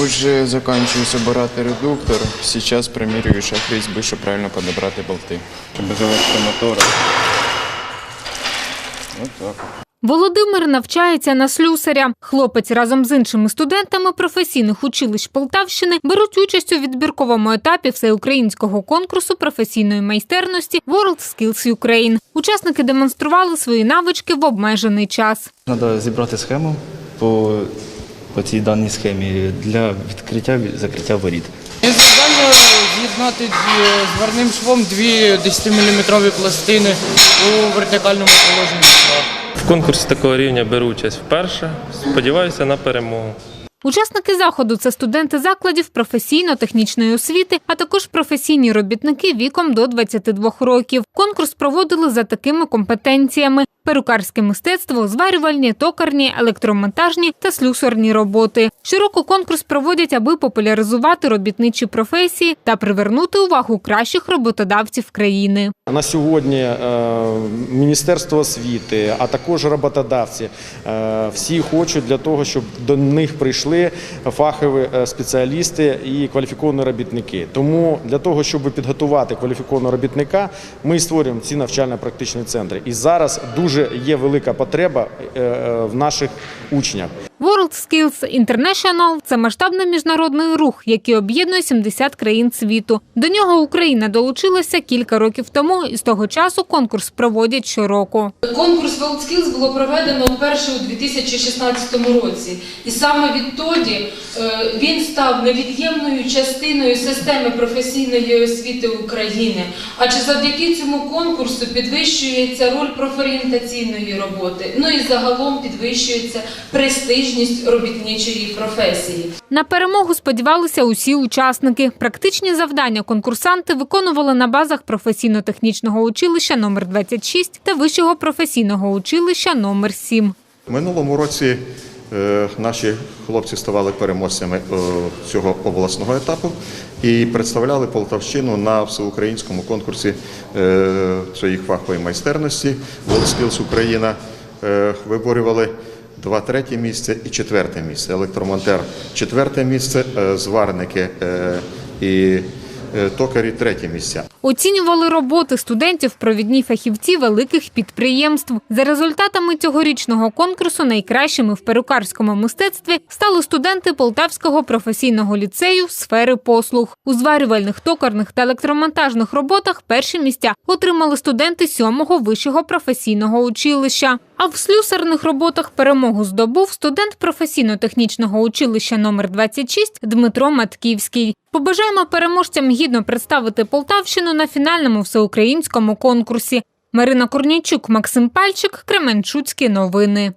Уже заканчиваю собирать редуктор. Сейчас промеряю шаг резьбы, чтобы правильно подобрать болты. Щоб завершити мотора. Ось так. Володимир навчається на слюсаря. Хлопець разом з іншими студентами професійних училищ Полтавщини беруть участь у відбірковому етапі всеукраїнського конкурсу професійної майстерності World Skills Ukraine. Учасники демонстрували свої навички в обмежений час. Треба зібрати схему по, по цій даній схемі для відкриття закриття воріт. Є завдання з'єднати з зварним швом дві 10-мм пластини у вертикальному положенні шва. В конкурсі такого рівня беру участь вперше. Сподіваюся на перемогу. Учасники заходу це студенти закладів професійно-технічної освіти, а також професійні робітники віком до 22 років. Конкурс проводили за такими компетенціями: перукарське мистецтво, зварювальні, токарні, електромонтажні та слюсарні роботи. Щороку конкурс проводять, аби популяризувати робітничі професії та привернути увагу кращих роботодавців країни. На сьогодні е, Міністерство освіти, а також роботодавці, е, всі хочуть для того, щоб до них прийшли фахові е, спеціалісти і кваліфіковані робітники. Тому для того, щоб підготувати кваліфікованого робітника, ми створюємо ці навчально-практичні центри. І зараз дуже є велика потреба е, е, в наших учнях. World Skills International – це масштабний міжнародний рух, який об'єднує 70 країн світу. До нього Україна долучилася кілька років тому, і з того часу конкурс проводять щороку. Конкурс WorldSkills було проведено вперше у 2016 році, і саме відтоді е, він став невід'ємною частиною системи професійної освіти України. Адже завдяки цьому конкурсу підвищується роль профорієнтаційної роботи, ну і загалом підвищується престижність робітничої професії. На перемогу сподівалися усі учасники. Практичні завдання конкурсанти виконували на базах професійно-технічного училища номер 26 та вищого професійного училища номер 7. В минулому році е, наші хлопці ставали переможцями е, цього обласного етапу і представляли Полтавщину на всеукраїнському конкурсі е, своїх фахової майстерності WorldSkills Україна. Виборювали два третє місце і четверте місце. Електромонтер четверте місце, е, зварники е, і е, токарі третє місця. Оцінювали роботи студентів провідні фахівці великих підприємств. За результатами цьогорічного конкурсу найкращими в перукарському мистецтві стали студенти Полтавського професійного ліцею сфери послуг. У зварювальних, токарних та електромонтажних роботах перші місця отримали студенти сьомого вищого професійного училища. А в слюсарних роботах перемогу здобув студент професійно-технічного училища номер 26 Дмитро Матківський. Побажаємо переможцям гідно представити Полтавщину на фінальному всеукраїнському конкурсі. Марина Корнійчук, Максим Пальчик, Кременчуцькі новини.